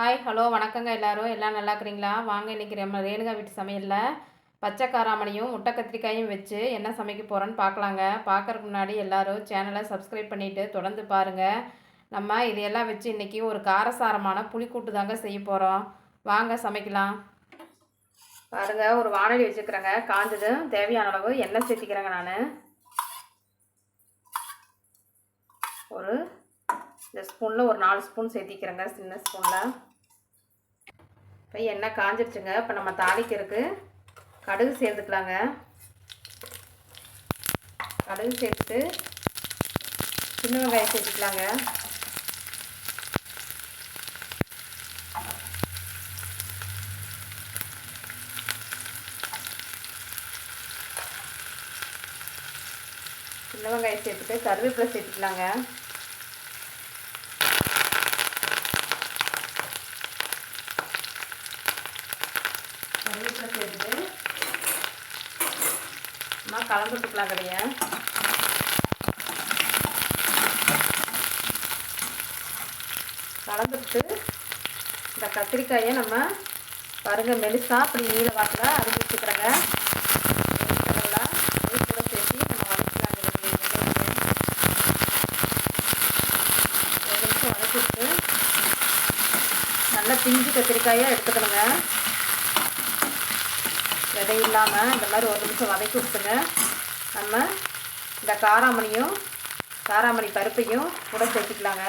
Hi hello வணக்கங்க எல்லாரும். எல்லாம் நல்லா இருக்கிறீங்களா? வாங்க இன்றைக்கி நம்ம ரேணுகா வீட்டு சமையலில் பச்சை காராமணியும் முட்டை கத்திரிக்காயும் வச்சு என்ன சமைக்க போகிறோன்னு பார்க்கலாங்க. பார்க்கறதுக்கு முன்னாடி எல்லோரும் சேனலை சப்ஸ்கிரைப் பண்ணிவிட்டு தொடர்ந்து பாருங்கள் நம்ம இதையெல்லாம் வச்சு இன்றைக்கி ஒரு காரசாரமான புளிக்கூட்டு தாங்க செய்ய போகிறோம் வாங்க சமைக்கலாம். பாருங்கள் ஒரு வானொலி வச்சுக்கிறேங்க. காஞ்சதும் தேவையான அளவு எண்ணெய் சேர்த்திக்கிறேங்க நான். ஒரு இந்த ஸ்பூனில் ஒரு நாலு ஸ்பூன் சேர்த்திக்கிறேங்க சின்ன ஸ்பூனில். இப்போ எண்ணெய் காஞ்சிருச்சுங்க. இப்போ நம்ம தாளிக்கிறதுக்கு கடுகு சேர்த்துக்கலாங்க. கடுகு சேர்த்துட்டு சின்ன வெங்காயம் சேர்த்துக்கலாங்க. சின்ன வெங்காயம் சேர்த்துட்டு கருவேப்பிலை சேர்த்துக்கலாங்க கருவேப்பிலை சேர்த்துட்டு நம்ம கலந்து விட்டுக்கலாம் கலந்துட்டு இந்த கத்திரிக்காயை நம்ம பாருங்க மெலிசா அப்படி நீல வாக்கில் அரிஞ்சு வச்சுக்கிறோங்க. நல்லா கூட சேர்த்து நம்ம வதக்கலாம் ஒரு நிமிஷம் வதக்கிட்டு நல்லா பிஞ்சு கத்திரிக்காயாக எடுத்துக்கணுங்க. இல்லாமல் இந்த மாதிரி ஒரு நிமிஷம் வதக்கி விட்டுங்க நம்ம இந்த காராமணியும் காராமணி பருப்பையும் கூட சேர்த்துக்கலாங்க.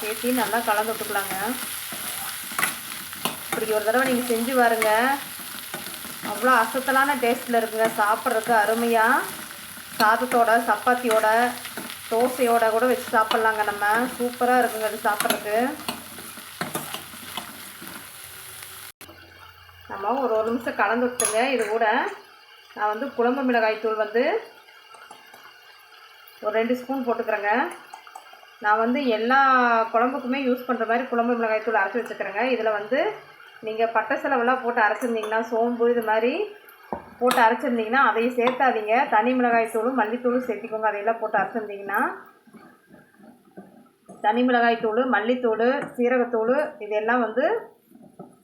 சேர்த்து நல்லா கலந்து விட்டுக்கலாங்க. இப்படி ஒரு தடவை நீங்கள் செஞ்சு பாருங்க. அவ்வளோ அசத்தலான டேஸ்ட்டில் இருக்குங்க. சாப்பிட்றதுக்கு அருமையாக சாதத்தோட சப்பாத்தியோட தோசையோட கூட வச்சு சாப்பிட்லாங்க நம்ம. சூப்பராக இருக்குங்க அது சாப்பிட்றதுக்கு. நம்ம ஒரு ஒரு நிமிஷம் கலந்து விட்டுங்க இது கூட. நான் வந்து குழம்பு மிளகாய் தூள் வந்து ஒரு ரெண்டு ஸ்பூன் போட்டுக்கிறேங்க. நான் வந்து எல்லா குழம்புக்குமே யூஸ் பண்ணுற மாதிரி குழம்பு மிளகாய் தூள் அரைச்சி வச்சுக்கிறேங்க. இதில் வந்து நீங்கள் பட்டை செலவெல்லாம் போட்டு அரைச்சிருந்தீங்கன்னா சோம்பு இது மாதிரி போட்டு அரைச்சிருந்தீங்கன்னா அதையும் சேர்த்தாதீங்க தனி மிளகாய் தூளும் மல்லித்தூளும் சேர்த்திக்கோங்க. அதையெல்லாம் போட்டு அரைச்சிருந்தீங்கன்னா தனி மிளகாய் தூள் மல்லித்தூள் சீரகத்தூள் இதெல்லாம் வந்து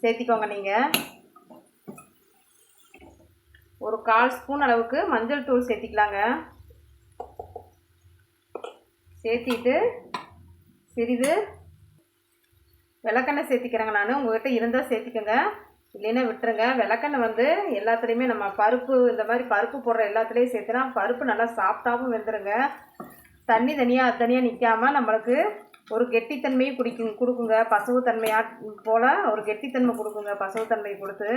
சேர்த்திக்கோங்க நீங்கள் ஒரு கால் ஸ்பூன் அளவுக்கு மஞ்சள் தூள் சேர்த்திக்கலாங்க. சேர்த்திட்டு சிறிது விளக்கெண்ணெய் சேர்த்திக்கிறேங்க நான். உங்கள்கிட்ட இருந்தால் சேர்த்திக்கோங்க. இல்லைன்னா விட்டுருங்க. விளக்கெண்ணெய் வந்து எல்லாத்துலேயுமே நம்ம பருப்பு இந்த மாதிரி பருப்பு போடுற எல்லாத்துலேயும் சேர்த்துனா பருப்பு நல்லா சாஃப்டாகவும் வெந்துருங்க. தண்ணி தனியாக அது தனியாக நிற்காமல் நம்மளுக்கு ஒரு கெட்டித்தன்மையும் குடிக்கும் கொடுக்குங்க. பசவுத்தன்மையா போல் ஒரு கெட்டித்தன்மை கொடுக்குங்க பசவுத்தன்மை கொடுத்து.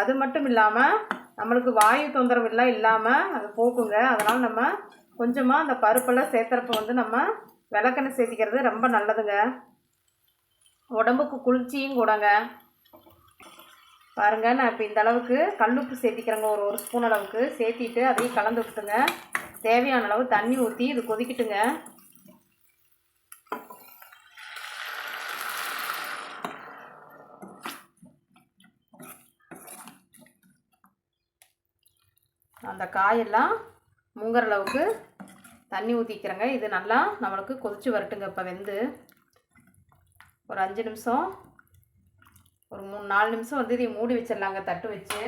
அது மட்டும் இல்லாமல் நம்மளுக்கு வாயு தொந்தரவு எல்லாம் இல்லாமல் அது போக்குங்க அதனால் நம்ம கொஞ்சமாக அந்த பருப்பெல்லாம் சேர்த்துறப்ப வந்து நம்ம விளக்கெண்ணெய் சேர்த்திக்கிறது ரொம்ப நல்லதுங்க. உடம்புக்கு குளிர்ச்சியும் கூடங்க. பாருங்கள் நான் இப்போ இந்த அளவுக்கு கல்லுப்பு சேர்த்திக்கிறேங்க. ஒரு ஒரு ஸ்பூன் அளவுக்கு சேர்த்திட்டு அதையும் கலந்து விட்டுங்க தேவையான அளவு தண்ணி ஊற்றி இது கொதிக்கட்டுங்க. அந்த காயெல்லாம் முங்குற அளவுக்கு தண்ணி ஊற்றிக்கிறேங்க இது நல்லா நம்மளுக்கு கொதித்து வரட்டுங்க இப்போ வெந்து. ஒரு அஞ்சு நிமிஷம் ஒரு மூணு நாலு நிமிஷம் வந்து இதை மூடி வச்சிடலாங்க தட்டு வச்சு.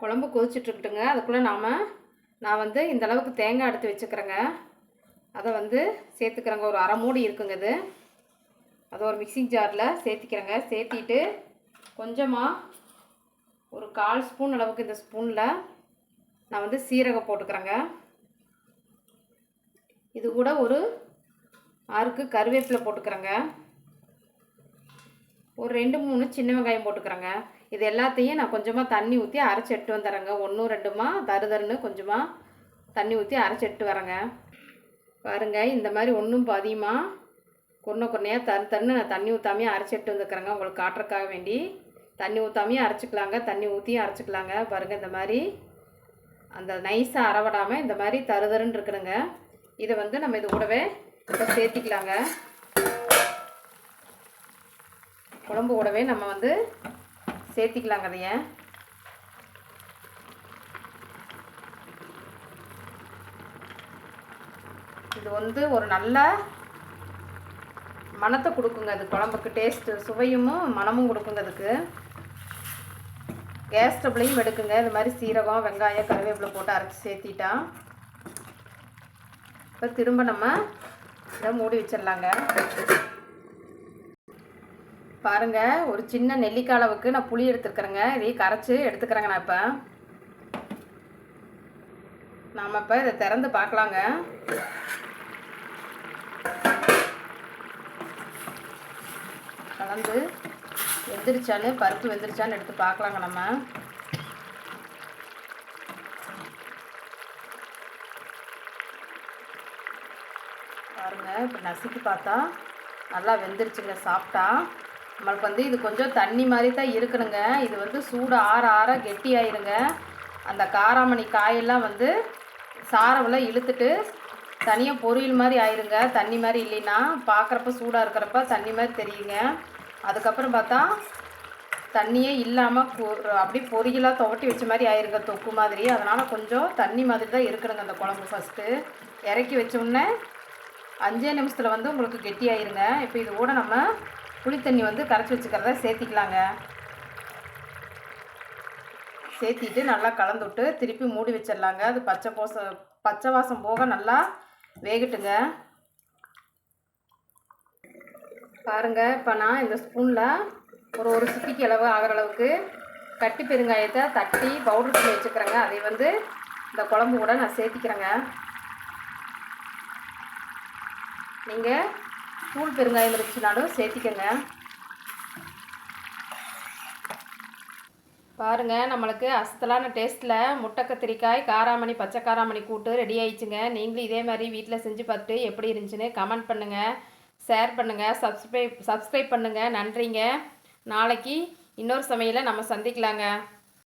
குழம்பு கொதிச்சுட்ருக்கட்டுங்க அதுக்குள்ளே நாம் நான் வந்து இந்த அளவுக்கு தேங்காய் எடுத்து வச்சுக்கிறேங்க. அதை வந்து சேர்த்துக்கிறேங்க. ஒரு அரை மூடி இருக்குங்க இது. அதை ஒரு மிக்சிங் ஜாரில் சேர்த்திக்கிறேங்க. சேர்த்திட்டு கொஞ்சமாக ஒரு கால் ஸ்பூன் அளவுக்கு இந்த ஸ்பூனில் நான் வந்து சீரகம் போட்டுக்கிறேங்க. இது கூட ஒரு ஆறுக்கு கருவேப்பிலை போட்டுக்கிறேங்க. ஒரு ரெண்டு மூணு சின்ன வெங்காயம் போட்டுக்கிறேங்க. இது எல்லாத்தையும் நான் கொஞ்சமாக தண்ணி ஊற்றி அரைச்சி எட்டு வந்துடுறேங்க ஒன்றும் ரெண்டுமா தரு தருன்னு கொஞ்சமாக தண்ணி ஊற்றி அரைச்சி எட்டு வரேங்க. பாருங்க இந்த மாதிரி ஒன்றும் பாதியமாக கொன்ன கொன்னையாக தரு தருன்னு நான் தண்ணி ஊற்றாமையே அரைச்சி எட்டு வந்துக்கிறேங்க. உங்களுக்கு காட்டுறதுக்காக வேண்டி. தண்ணி ஊற்றாமையும் அரைச்சிக்கலாங்க. தண்ணி ஊற்றியும் அரைச்சிக்கலாங்க. பாருங்கள் இந்த மாதிரி அந்த நைஸாக அறவடாமல் இந்த மாதிரி தருதருன்னு இருக்கணுங்க. இதை வந்து நம்ம இது கூடவே இப்போ சேர்த்திக்கலாங்க. குழம்பு கூடவே நம்ம வந்து சேர்த்திக்கலாங்க அதைய இது வந்து ஒரு நல்ல மனத்தை கொடுக்குங்க அது குழம்புக்கு. டேஸ்ட்டு சுவையும் மனமும் கொடுக்குங்க அதுக்கு. கேஸ் ஸ்டவ்லையும் எடுக்குங்க. இது மாதிரி சீரகம் வெங்காயம் கருவேப்பிலை போட்டு அரைச்சி சேர்த்திட்டா இப்போ திரும்ப நம்ம இதை மூடி வச்சிடலாங்க. பாருங்க ஒரு சின்ன நெல்லிக்காய் அளவுக்கு நான் புளி எடுத்துருக்குறேங்க. இதையும் கரைச்சி எடுத்துக்கிறேங்க நான் இப்போ. நாம் இப்போ இதை திறந்து பார்க்கலாங்க. கலந்து வெந்துருச்சான்னு பருப்பு வெந்துருச்சான்னு எடுத்து பார்க்கலாங்க நம்ம. இப்போ நசுக்கி பார்த்தா நல்லா வெந்துருச்சுங்க சாப்பிட்டா. நம்மளுக்கு வந்து இது கொஞ்சம் தண்ணி மாதிரி தான் இருக்கணுங்க. இது வந்து சூடு ஆற ஆற கெட்டி ஆயிருங்க. அந்த காராமணி காயெல்லாம் வந்து சாரவெல்லாம் இழுத்துட்டு தனியாக பொரியல் மாதிரி ஆயிருங்க. தண்ணி மாதிரி இல்லைன்னா பார்க்குறப்ப சூடாக இருக்கிறப்ப தண்ணி மாதிரி தெரியுங்க. அதுக்கப்புறம் பார்த்தா தண்ணியே இல்லாமல் அப்படியே பொரியலாக துவட்டி வச்ச மாதிரி ஆயிருங்க தொக்கு மாதிரி. அதனால் கொஞ்சம் தண்ணி மாதிரி தான் இருக்கணுங்க அந்த குழம்பு ஃபஸ்ட்டு இறக்கி வச்ச உடனே அஞ்சே நிமிஷத்தில் வந்து உங்களுக்கு கெட்டியாயிருங்க. இப்போ இது கூட நம்ம புளி தண்ணி வந்து கரைச்சி வச்சுக்கிறத சேர்த்திக்கலாங்க. சேர்த்திட்டு நல்லா கலந்து விட்டு திருப்பி மூடி வச்சிடலாங்க. அது பச்சை போச பச்சை வாசம் போக நல்லா வேகட்டுங்க. பாருங்கள் இப்போ நான் இந்த ஸ்பூனில் ஒரு ஒரு சிப்பிக்கு அளவு ஆகிற அளவுக்கு கட்டி பெருங்காயத்தை தட்டி பவுடர் பண்ணி வச்சுக்கிறேங்க. அதை வந்து இந்த குழம்பு கூட நான் சேர்த்திக்கிறேங்க. நீங்கள் தூள் பெருங்காயம் இருந்துச்சுனாலும் சேர்த்திக்கங்க. பாருங்கள் நம்மளுக்கு அசத்தலான டேஸ்ட்டில் முட்டை கத்திரிக்காய் காராமணி பச்சை காராமணி கூட்டு ரெடி ஆயிடுச்சுங்க. நீங்களும் இதே மாதிரி வீட்டில் செஞ்சு பார்த்துட்டு எப்படி இருந்துச்சுன்னு கமெண்ட் பண்ணுங்கள் ஷேர் பண்ணுங்கள் சப்ஸ்கிரைப் சப்ஸ்கிரைப் பண்ணுங்கள் நன்றிங்க. நாளைக்கு இன்னொரு சமையலை நம்ம சந்திக்கலாங்க.